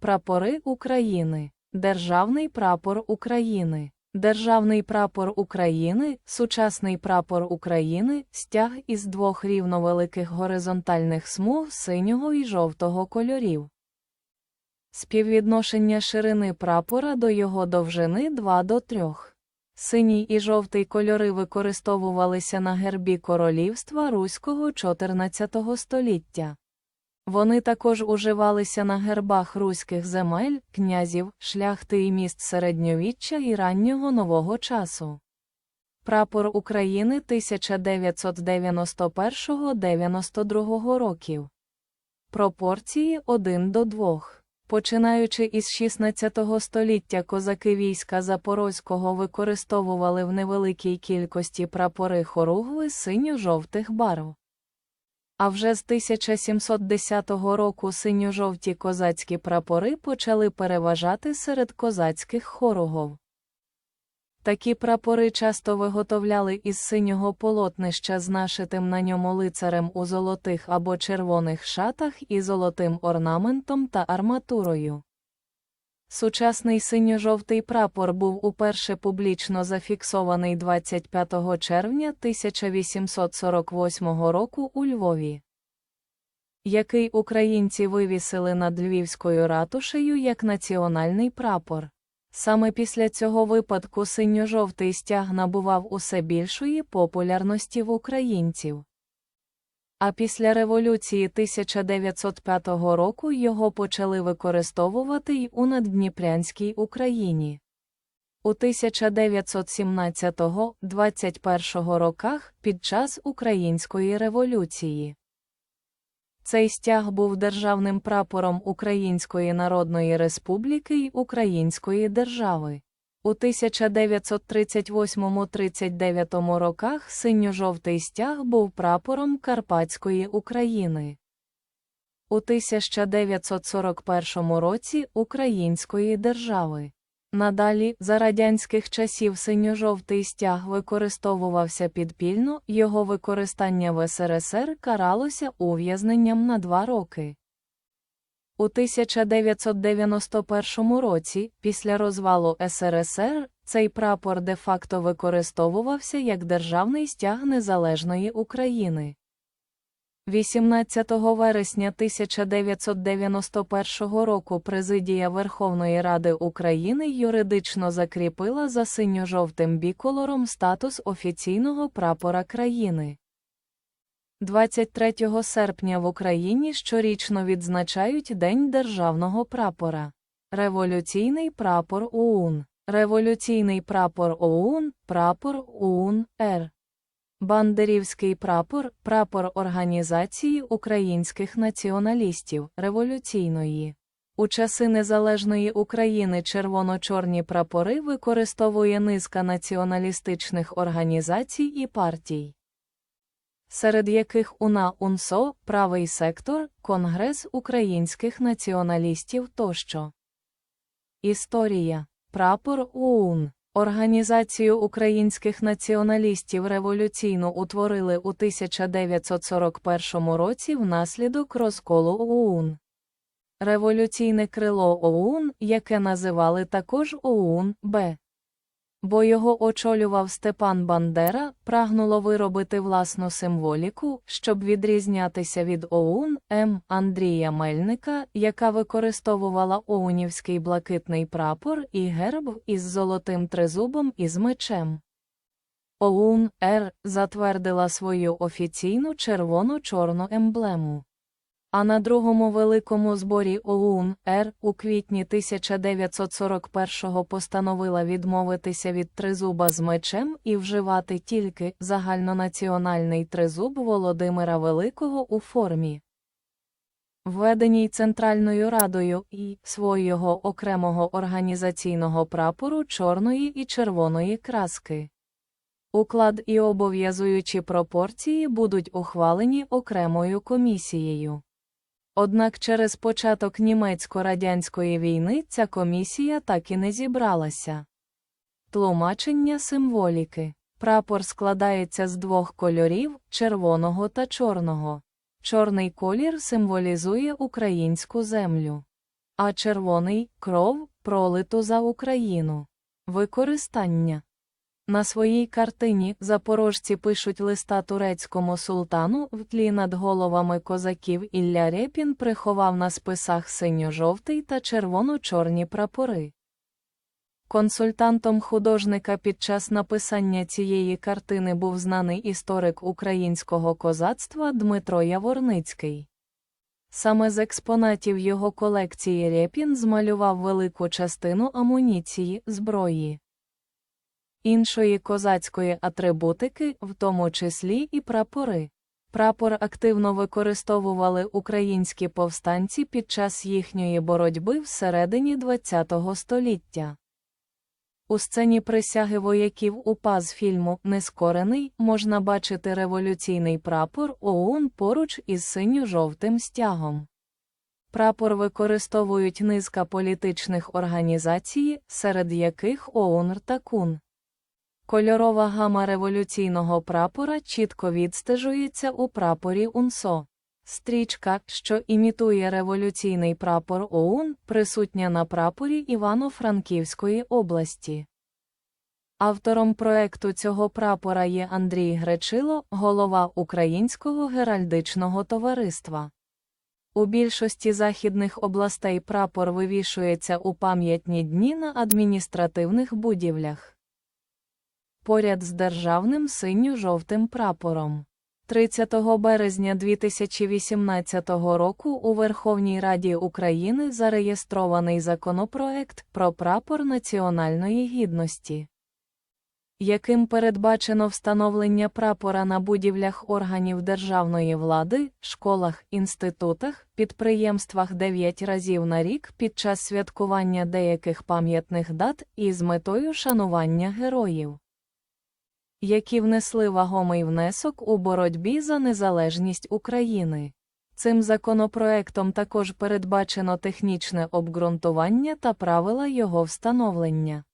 Прапори України. Державний прапор України. Державний прапор України, сучасний прапор України, стяг із двох рівновеликих горизонтальних смуг синього і жовтого кольорів. Співвідношення ширини прапора до його довжини 2 до 3. Синій і жовтий кольори використовувалися на гербі королівства Руського 14 століття. Вони також уживалися на гербах руських земель, князів, шляхти і міст середньовіччя і раннього нового часу. Прапор України 1991-92 років. Пропорції 1 до 2. Починаючи із 16 століття козаки війська Запорозького використовували в невеликій кількості прапори хоругви синьо-жовтих барв. А вже з 1710 року синьо-жовті козацькі прапори почали переважати серед козацьких хорогов. Такі прапори часто виготовляли із синього полотнища з нашитим на ньому лицарем у золотих або червоних шатах і золотим орнаментом та арматурою. Сучасний синьо-жовтий прапор був уперше публічно зафіксований 25 червня 1848 року у Львові, який українці вивісили над Львівською ратушею як національний прапор. Саме після цього випадку синьо-жовтий стяг набував усе більшої популярності в українців. А після революції 1905 року його почали використовувати й у наддніпрянській Україні. У 1917-21 роках під час Української революції. Цей стяг був державним прапором Української Народної Республіки й Української держави. У 1938-39 роках синьо-жовтий стяг був прапором Карпатської України. У 1941 році Української держави. Надалі, за радянських часів синьо-жовтий стяг використовувався підпільно, його використання в СРСР каралося ув'язненням на два роки. У 1991 році, після розвалу СРСР, цей прапор де-факто використовувався як державний стяг незалежної України. 18 вересня 1991 року Президія Верховної Ради України юридично закріпила за синьо-жовтим біколором статус офіційного прапора країни. 23 серпня в Україні щорічно відзначають День державного прапора. Революційний прапор ОУН. Революційний прапор ОУН, прапор ОУН Р. Бандерівський прапор прапор Організації українських націоналістів революційної. У часи незалежної України червоно-чорні прапори використовує низка націоналістичних організацій і партій, серед яких УНА УНСО, Правий сектор, Конгрес українських націоналістів тощо. Історія Прапор ОУН Організацію українських націоналістів революційно утворили у 1941 році внаслідок розколу ОУН. Революційне крило ОУН, яке називали також ОУН Б бо його очолював Степан Бандера, прагнуло виробити власну символіку, щоб відрізнятися від ОУН М. Андрія Мельника, яка використовувала оунівський блакитний прапор і герб із золотим тризубом і з мечем. ОУН Р затвердила свою офіційну червоно-чорну емблему. А на другому великому зборі ОУН Р у квітні 1941-го постановила відмовитися від тризуба з мечем і вживати тільки загальнонаціональний тризуб Володимира Великого у формі, введеній Центральною Радою і свого окремого організаційного прапору чорної і червоної краски. Уклад і обов'язуючі пропорції будуть ухвалені окремою комісією. Однак через початок німецько-радянської війни ця комісія так і не зібралася. Тлумачення символіки. Прапор складається з двох кольорів червоного та чорного. Чорний колір символізує українську землю, а червоний кров пролиту за Україну. Використання на своїй картині запорожці пишуть листа турецькому султану в тлі над головами козаків Ілля Рєпін приховав на списах синьо-жовтий та червоно-чорні прапори. Консультантом художника під час написання цієї картини був знаний історик українського козацтва Дмитро Яворницький. Саме з експонатів його колекції Рєпін змалював велику частину амуніції, зброї. Іншої козацької атрибутики, в тому числі і прапори. Прапор активно використовували українські повстанці під час їхньої боротьби всередині ХХ століття. У сцені присяги вояків УПА з фільму Нескорений можна бачити революційний прапор ОУН поруч із синьо-жовтим стягом. Прапор використовують низка політичних організацій, серед яких ОУНР та КУН. Кольорова гама революційного прапора чітко відстежується у прапорі УНСО. Стрічка, що імітує революційний прапор ОУН, присутня на прапорі Івано-Франківської області. Автором проекту цього прапора є Андрій Гречило, голова Українського геральдичного товариства. У більшості західних областей прапор вивішується у пам'ятні дні на адміністративних будівлях. Поряд з державним синьо-жовтим прапором. 30 березня 2018 року у Верховній Раді України зареєстрований законопроект про прапор національної гідності, яким передбачено встановлення прапора на будівлях органів державної влади, школах, інститутах, підприємствах 9 разів на рік під час святкування деяких пам'ятних дат і з метою шанування героїв які внесли вагомий внесок у боротьбі за незалежність України. Цим законопроектом також передбачено технічне обґрунтування та правила його встановлення.